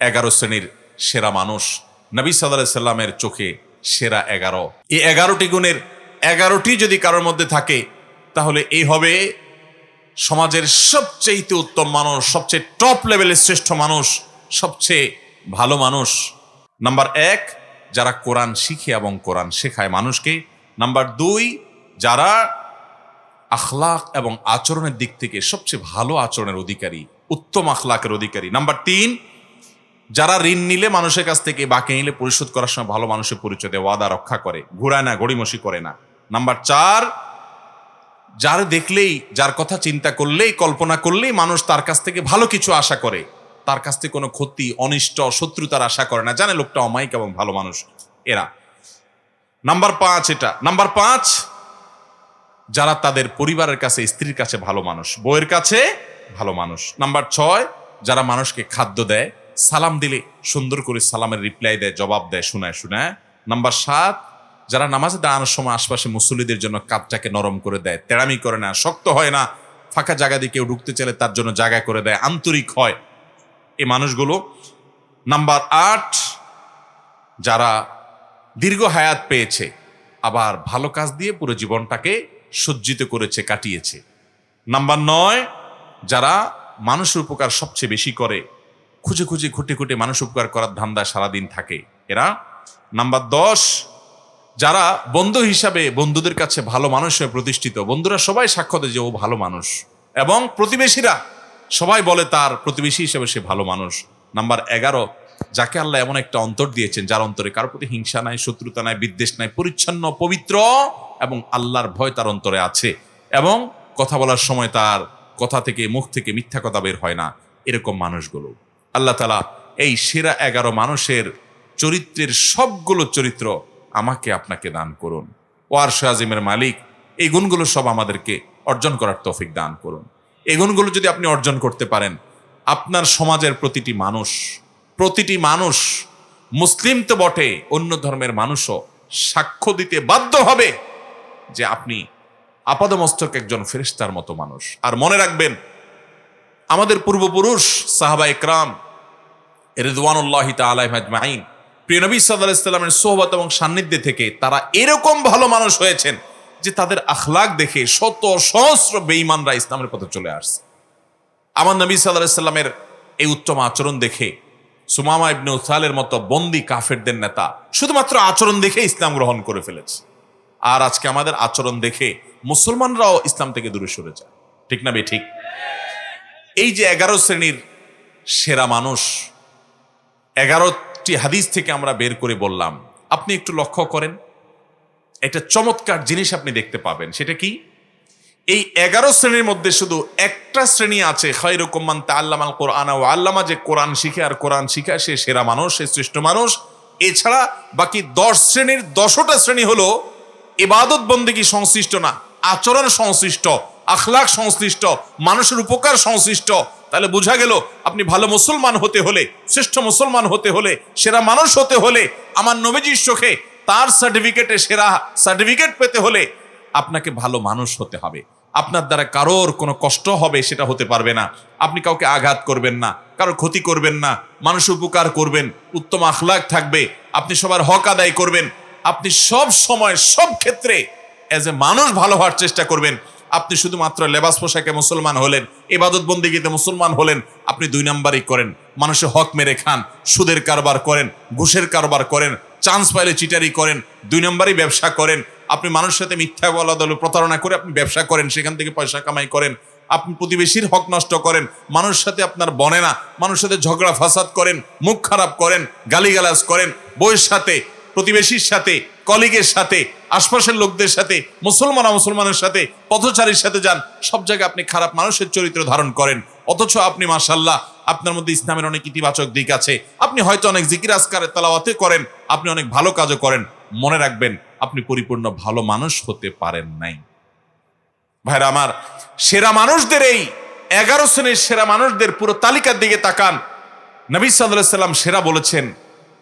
এগারো শ্রেণির সেরা মানুষ নবী সাল্লাহ সাল্লামের চোখে সেরা এগারো। এই এগারোটি গুণের এগারোটি যদি কারোর মধ্যে থাকে, তাহলে এই হবে সমাজের সবচেয়ে উত্তম মানুষ, সবচেয়ে টপ লেভেলের শ্রেষ্ঠ মানুষ, সবচেয়ে ভালো মানুষ। নাম্বার এক, যারা কোরআন শিখে এবং কোরআন শেখায় মানুষকে। নাম্বার দুই, যারা আখলাক এবং আচরণের দিক থেকে সবচেয়ে ভালো আচরণের অধিকারী, উত্তম আখলাকের অধিকারী। নাম্বার তিন যারা ঋণ নিলে মানুষের কাছ থেকে বাকি নিলে পরিশোধ করার সময় ভালো মানুষের পরিচয় দেয়, ওয়াদা রক্ষা করে, ঘুরায় না, গড়িমসি করে না। নাম্বার চার, যার দেখলেই, যার কথা চিন্তা করলেই, কল্পনা করলেই মানুষ তার কাছ থেকে ভালো কিছু আশা করে। তার কাছ থেকে কোনো ক্ষতি, অনিষ্ট, শত্রুতার আশা করে না। জানে লোকটা অমায়িক এবং ভালো মানুষ এরা। নাম্বার পাঁচ এটা। নাম্বার পাঁচ, যারা তাদের পরিবারের কাছে, স্ত্রীর কাছে ভালো মানুষ বইয়ের কাছে ভালো মানুষ। নাম্বার ছয়, যারা মানুষকে খাদ্য দেয় সালাম দিলে সুন্দর করে সালামের রিপ্লাই দেয়, জবাব দেয়, শোনায় শোনায়। নাম্বার সাত, যারা নামাজে দাঁড়ানোর সময় আশপাশে মুসল্লিদের জন্য কাপটাকে নরম করে দেয়, তেড়ামি করে না, শক্ত হয় না, ফাঁকা জায়গা দিয়ে কেউ ঢুকতে চাইলে তার জন্য জায়গা করে দেয়, আন্তরিক হয়। এই মানুষগুলো। নাম্বার আট, যারা দীর্ঘ হায়াত পেয়েছে, আবার ভালো কাজ দিয়ে পুরো জীবনটাকে সজ্জিত করেছে, কাটিয়েছে। নাম্বার নয়, যারা মানুষের উপকার সবচেয়ে বেশি করে খুঁজে খুঁজে, খুঁটে খুঁটে মানুষ উপকার করার ধান্দা সারাদিন থাকে। এরা, নাম্বার দশ, যারা বন্ধু হিসাবে বন্ধুদের কাছে ভালো মানুষ হয়ে প্রতিষ্ঠিত, বন্ধুরা সবাই সাক্ষ্য দেয় যে ও ভালো মানুষ। এবং প্রতিবেশীরা, সবাই বলে তার প্রতিবেশী হিসাবে সে ভালো মানুষ। নাম্বার এগারো, যাকে আল্লাহ এমন একটা অন্তর দিয়েছেন, যার অন্তরে কারোর প্রতি হিংসা নাই, শত্রুতা নাই, বিদ্বেষ নাই, পরিচ্ছন্ন, পবিত্র এবং আল্লাহর ভয় তার অন্তরে আছে। এবং কথা বলার সময় তার কথা থেকে, মুখ থেকে মিথ্যা কথা বের হয় না। এরকম মানুষগুলো। আল্লাহ তালা এই সেরা এগারো মানুষের চরিত্রের সবগুলো চরিত্র আমাকে আপনাকে দান করুন। ওয়ার আজিমের মালিক, এই গুণগুলো সব আমাদেরকে অর্জন করার তৌফিক দান করুন। এই গুণগুলো যদি আপনি অর্জন করতে পারেন, আপনার সমাজের প্রতিটি মানুষ প্রতিটি মানুষ মুসলিম তো বটে, অন্য ধর্মের মানুষও সাক্ষ্য দিতে বাধ্য হবে যে আপনি আপাদমস্তক একজন ফেরিস্তার মতো মানুষ। আর মনে রাখবেন, আমাদের পূর্বপুরুষ সাহাবা একরাম রেদওয়ানুল্লাহ তালাইন প্রিয় নবী সাল্লাহ ইসলামের সোহবত এবং সান্নিধ্যে থেকে তারা এরকম ভালো মানুষ হয়েছেন যে তাদের আখলাক দেখে শত সহস্র বেঈমানরা ইসলামের পথে চলে আসছে। আমার নবী সাল্লাহ এই উত্তম আচরণ দেখে সুমামা ইবনে উসালের মতো বন্দি কাফেরদের নেতা শুধুমাত্র আচরণ দেখে ইসলাম গ্রহণ করে ফেলেছে। আর আজকে আমাদের আচরণ দেখে মুসলমানরাও ইসলাম থেকে দূরে সরে যায়। ঠিক না বে ঠিক? এই যে এগারো শ্রেণির সেরা মানুষ এগারোটি হাদিস থেকে আমরা বের করে বললাম। আপনি একটু লক্ষ্য করেন। একটা চমৎকার জিনিস আপনি দেখতে পাবেন। সেটা কি? এই এগারো শ্রেণির মধ্যে শুধু একটা শ্রেণি আছে খৈরকমান তা আল্লামাল কোরআন ও আল্লামা যে কোরআন শিখে আর কোরআন শিখে, সে সেরা মানুষ, সে শ্রেষ্ঠ মানুষ। এছাড়া বাকি দশ শ্রেণির দশটা শ্রেণি হলো ইবাদত বন্দিগি সংশ্লিষ্ট না, আচরণ সংশ্লিষ্ট। আখলাক সংশ্লিষ্ট, মানুষের উপকার সংশ্লিষ্ট। তাহলে বোঝা গেল, আপনি ভালো মুসলমান হতে হলে, শ্রেষ্ঠ মুসলমান হতে হলে, সেরা মানুষ হতে হলে, আমার নবীজির চোখে তার সার্টিফিকেটে সেরা সার্টিফিকেট পেতে হলে আপনাকে ভালো মানুষ হতে হবে। আপনার দ্বারা কারোর কোনো কষ্ট হবে সেটা হতে পারবে না। আপনি কাউকে আঘাত করবেন না, কারোর ক্ষতি করবেন না মানুষ উপকার করবেন, উত্তম আখলাক থাকবে, আপনি সবার হক আদায় করবেন, আপনি সব সময়, সব ক্ষেত্রে অ্যাজ এ মানুষ ভালো হওয়ার চেষ্টা করবেন। আপনি শুধুমাত্র লেবাস পোশাকে মুসলমান হলেন এবাদত বন্দিগিতে মুসলমান হলেন, আপনি দুই নাম্বারই করেন। মানুষে হক মেরে খান, সুদের কারবার করেন, ঘুষের কারবার করেন চান্স পাইলে চিটারি করেন, দুই নম্বরই ব্যবসা করেন। আপনি মানুষের সাথে মিথ্যা বলা দল প্রতারণা করে আপনি ব্যবসা করেন, সেখান থেকে পয়সা কামাই করেন। আপনি প্রতিবেশীর হক নষ্ট করেন, মানুষের সাথে আপনার বনে না, মানুষের সাথে ঝগড়া ফাসাদ করেন, মুখ খারাপ করেন, গালিগালাজ করেন বইয়ের সাথে, প্রতিবেশীর সাথে কলিগের সাথে আশপাশের লোকদের সাথে মুসলমান মুসলমানের সাথে, পথচারীর সাথে যান, সব জায়গায় আপনি খারাপ মানুষের চরিত্র ধারণ করেন। অথচ আপনি মাসাল্লাহ আপনার মধ্যে ইসলামের অনেক ইতিবাচক দিক আছে। আপনি হয়তো অনেক জিকির আসকারের তালাওয়াতে করেন, আপনি অনেক ভালো কাজও করেন। মনে রাখবেন, আপনি পরিপূর্ণ ভালো মানুষ হতে পারেন নাই। ভাইরা আমার, সেরা মানুষদের এই এগারো শ্রেণির সেরা মানুষদের পুরো তালিকার দিকে তাকান। নবী সাল্লাম সেরা বলেছেন,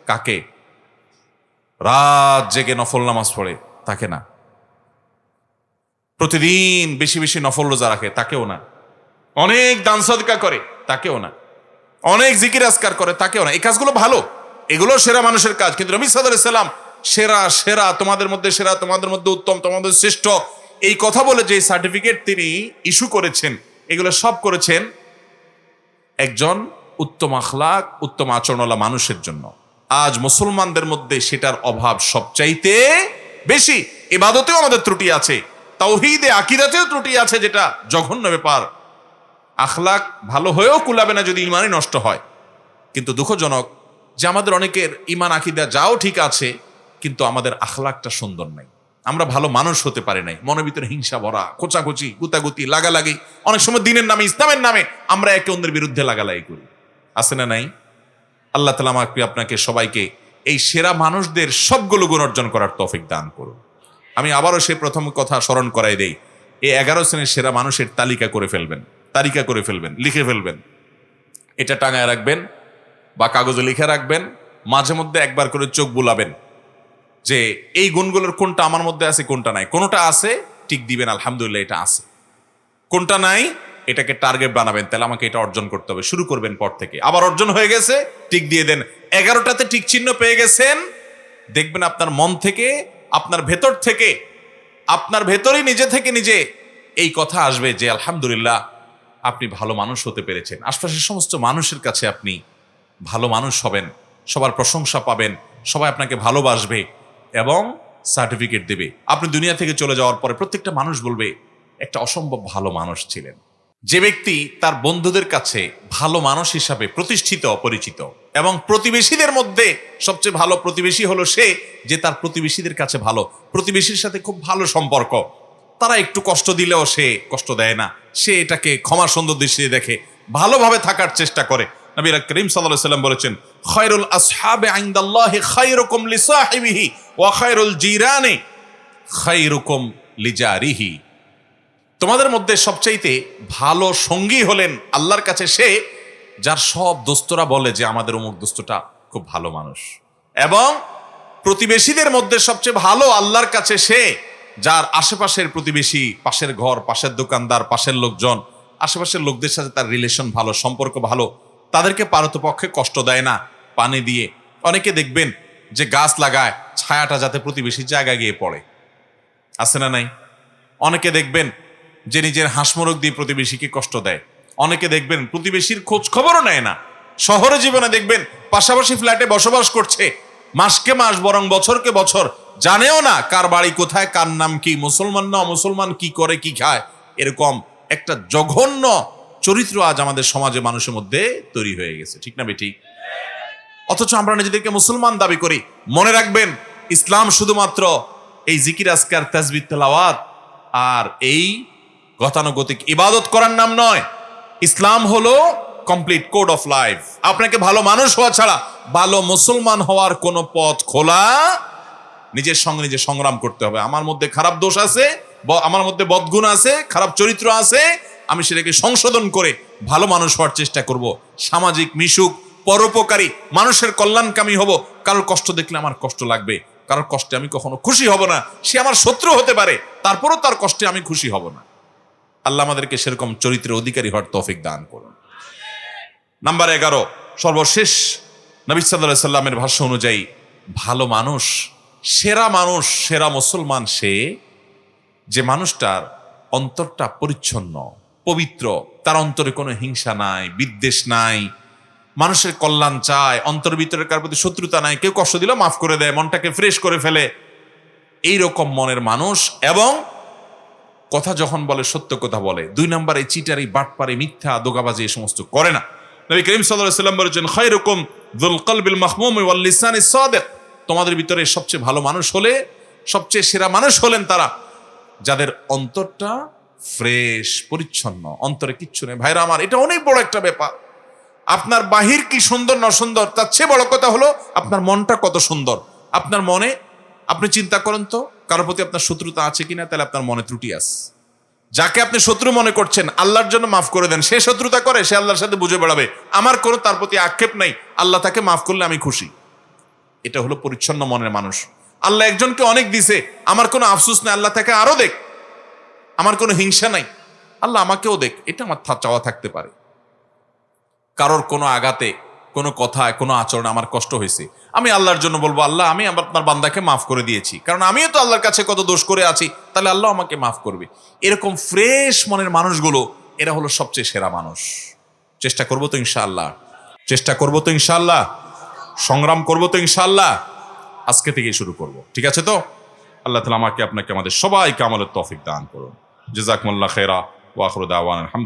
কাকে? রাত জেগে নফল নামাজ পড়ে। তাকে না। প্রতিদিন বেশি বেশি নফল রোজা রাখে, তাকেও না। অনেক দান সদকা করে, তাকেও না। অনেক জিকির আজকার করে, তাকেও না। এই কাজগুলো ভালো, এগুলো সেরা মানুষের কাজ। কিন্তু রবি সাদাম সেরা সেরা, তোমাদের মধ্যে সেরা, তোমাদের মধ্যে উত্তম, তোমাদের শ্রেষ্ঠ, এই কথা বলে যে সার্টিফিকেট তিনি ইস্যু করেছেন, এগুলো সব করেছেন একজন উত্তম আখলাক, উত্তম আচরণওয়ালা মানুষের জন্য। আজ মুসলমানদের মধ্যে সেটার অভাব সবচাইতে বেশি এবাদতেও আমাদের ত্রুটি আছে, তাওহিদে, আকিদাতেও ত্রুটি আছে যেটা জঘন্য ব্যাপার। আখলাক ভালো হয়েও কুলাবে না যদি ইমানই নষ্ট হয়। কিন্তু দুঃখজনক যে আমাদের অনেকের ইমান, আকিদা যাও ঠিক আছে, কিন্তু আমাদের আখলাকটা সুন্দর নাই। আমরা ভালো মানুষ হতে পারি নাই। মনের ভিতরে হিংসা ভরা কোচাকুচি গুতাগুতি, লাগালাগি। অনেক সময় দিনের নামে, ইসলামের নামে আমরা একে অন্যের বিরুদ্ধে লাগালাগি করি। আছে না নাই? আল্লাহ তালা আমাকে, আপনাকে সবাইকে এই সেরা মানুষদের সবগুলো গুণ অর্জন করার তৌফিক দান করুন। আমি আবারও সেই প্রথম কথা স্মরণ করাই দেই। এই এগারো শ্রেণির সেরা মানুষের তালিকা করে ফেলবেন, তালিকা করে ফেলবেন, লিখে ফেলবেন। এটা টাঙায় রাখবেন বা কাগজে লিখে রাখবেন, মাঝে মধ্যে একবার করে চোখ বুলাবেন যে এই গুণগুলোর কোনটা আমার মধ্যে আছে, কোনটা নাই। কোনটা আছে টিক দিবেন, আলহামদুলিল্লাহ এটা আছে। কোনটা নাই, এটাকে টার্গেট বানাবেন, তাহলে আমাকে এটা অর্জন করতে হবে। শুরু করবেন পর থেকে। আবার অর্জন হয়ে গেছে টিক দিয়ে দেন এগারোটাতে টিক চিহ্ন পেয়ে গেছেন। দেখবেন আপনার মন থেকে, আপনার ভেতর থেকে, আপনার ভেতরেই নিজে থেকে নিজে এই কথা আসবে যে, আলহামদুলিল্লাহ, আপনি ভালো মানুষ হতে পেরেছেন। আশপাশের সমস্ত মানুষের কাছে আপনি ভালো মানুষ হবেন। সবার প্রশংসা পাবেন। সবাই আপনাকে ভালোবাসবে এবং সার্টিফিকেট দেবে। আপনি দুনিয়া থেকে চলে যাওয়ার পরে প্রত্যেকটা মানুষ বলবে, একটা অসম্ভব ভালো মানুষ ছিলেন। যে ব্যক্তি তার বন্ধুদের কাছে ভালো মানুষ হিসাবে প্রতিষ্ঠিত, অপরিচিত এবং প্রতিবেশীদের মধ্যে সবচেয়ে ভালো প্রতিবেশী হলো সে যে তার প্রতিবেশীদের কাছে ভালো, প্রতিবেশীর সাথে খুব ভালো সম্পর্ক। তারা একটু কষ্ট দিলেও সে কষ্ট দেয় না। সে এটাকে ক্ষমা সুন্দর দৃষ্টিতে দেখে, ভালোভাবে থাকার চেষ্টা করে। নবী করিম সাল্লাল্লাহু সাল্লাম বলেছেন, খয়রুল আসহাবে আইন্দাল্লাহি খায়রুকুম লিসাহিবিহি ওয়া খায়রুল জিরানি খায়রুকুম লিজারিহি। তোমাদের মধ্যে সবচাইতে ভালো সঙ্গী হলেন আল্লাহর কাছে সে যার সব দোস্তরা বলে যে আমাদের অমুক দোস্তটা খুব ভালো মানুষ। এবং প্রতিবেশীদের মধ্যে সবচেয়ে ভালো আল্লাহর কাছে সে যার আশেপাশের প্রতিবেশী, পাশের ঘর, পাশের দোকানদার, পাশের লোকজন, আশেপাশের লোকদের সাথে তার রিলেশন ভালো, সম্পর্ক ভালো, তাদেরকে পারতপক্ষে কষ্ট দেয় না, পানি দিয়ে। অনেকে দেখবেন যে গাছ লাগায়, ছায়াটা যাতে প্রতিবেশীর জায়গায় গিয়ে পড়ে। আছে না নাই? অনেকে দেখবেন যে নিজের হাঁসমরক দিয়ে প্রতিবেশীকে কষ্ট দেয়। অনেকে দেখবেন প্রতিবেশীর খোঁজ খবরও নেয় না। শহরে জীবনে দেখবেন পাশাপাশি ফ্ল্যাটে বসবাস করছে। মাসকে মাস বরং বছরকে বছর জানেও না কার বাড়ি কোথায়, কার নাম কি, মুসলমান না মুসলমান কি করে, কি খায়। এরকম একটা জঘন্য চরিত্র আজ আমাদের সমাজে মানুষের মধ্যে তৈরি হয়ে গেছে। ঠিক না বেটি অথচ আমরা নিজেদেরকে মুসলমান দাবি করি। মনে রাখবেন, ইসলাম শুধুমাত্র এই জিকির আসকার তাজবিদ তেলাওয়াত আর এই গতানুগতিক ইবাদত করার নাম নয়। ইসলাম হলো কমপ্লিট কোড অফ লাইফ আপনাকে ভালো মানুষ হওয়া ছাড়া ভালো মুসলমান হওয়ার কোনো পথ খোলা নিজের সঙ্গে নিজে সংগ্রাম করতে হবে। আমার মধ্যে খারাপ দোষ আছে আমার মধ্যে বদগুণ আছে, খারাপ চরিত্র আছে, আমি সেটাকে সংশোধন করে ভালো মানুষ হওয়ার চেষ্টা করব। সামাজিক মিশুক, পরোপকারী, মানুষের কল্যাণকামী হব। কারোর কষ্ট দেখলে আমার কষ্ট লাগবে। কারোর কষ্টে আমি কখনো খুশি হব না। সে আমার শত্রু হতে পারে, তারপরও তার কষ্টে আমি খুশি হব না। আল্লাহ আমাদেরকে সেরকম চরিত্রের অধিকারী হওয়ার তৌফিক দান করুন। নাম্বার এগারো, সর্বশেষ নবী সাল্লাহ সাল্লামের ভাষ্য অনুযায়ী, ভালো মানুষ, সেরা মানুষ, সেরা মুসলমান সে, যে মানুষটার অন্তরটা পরিচ্ছন্ন, পবিত্র, তার অন্তরে কোনো হিংসা নাই, বিদ্বেষ নাই, মানুষের কল্যাণ চায়, অন্তর ভিতরে কার প্রতি শত্রুতা নাই, কেউ কষ্ট দিলেও মাফ করে দেয়, মনটাকে ফ্রেশ করে ফেলে। এই রকম মনের মানুষ এবং কথা যখন বলে, সত্য কথা বলে, দুই নাম্বার এই চিটারি, বাটপারি মিথ্যা, দোগাবাজি এই সমস্ত করে না। নবী করিম সাল্লাম বলেছেন, খায়রুকুম যুল কলবিল মাহমুম ওয়াল লিসানি সাদিক। তোমাদের ভিতরে সবচেয়ে ভালো মানুষ হলে, সবচেয়ে সেরা মানুষ হলেন তারা, যাদের অন্তরটা ফ্রেশ, পরিচ্ছন্ন। অন্তরে কিচ্ছু নেই। ভাইরা আমার, এটা অনেক বড় একটা ব্যাপার। আপনার বাহির কি সুন্দর না সুন্দর তার চেয়ে বড় কথা হলো, আপনার মনটা কত সুন্দর? আপনার মনে, আপনি চিন্তা করেন তো। কারোর প্রতি আপনার শত্রুতা আছে কিনা, তাহলে আপনার মনে ত্রুটি আছে। যাকে আপনি শত্রু মনে করছেন, আল্লাহর জন্য মাফ করে দেন। সে শত্রুতা করে, সে আল্লাহর সাথে বুঝে বেড়াবে। আমার কোনো তার প্রতি আক্ষেপ নাই। আল্লাহ তাকে মাফ করলে আমি খুশি। এটা হলো পরিচ্ছন্ন মনের মানুষ। আল্লাহ একজনকে অনেক দিছে, আমার কোনো আফসুস নেই, আল্লাহ তাকে আরও দেখ। আমার কোনো হিংসা নাই। আল্লাহ আমাকেও দেখ, এটা আমার চাওয়া থাকতে পারে। কারোর কোনো আঘাতে কোনো কথায় কোনো আচরণে আমার কষ্ট হয়েছে। আমি আল্লাহর জন্য বলব, আল্লাহ, আমি আপনার বান্দাকে মাফ করে দিয়েছি। কারণ আমিও তো আল্লাহর কাছে কত দোষ করে আছি, তাহলে আল্লাহ আমাকে মাফ করবে। এরকম ফ্রেশ মনের মানুষগুলো, এরা হলো সবচেয়ে সেরা মানুষ। চেষ্টা করব তো ইনশাআল্লাহ। চেষ্টা করব তো ইনশাআল্লাহ। সংগ্রাম করব তো ইনশাআল্লাহ। আজকে থেকেই শুরু করব। ঠিক আছে তো? আল্লাহ তালা আমাকে, আপনাকে, আমাদের সবাইকে আমলের তফিক দান করুন। জেজাকমুল্লাহ খেরা ওয়াখরুদ আওয়ান আলহামদুলিল্লাহ।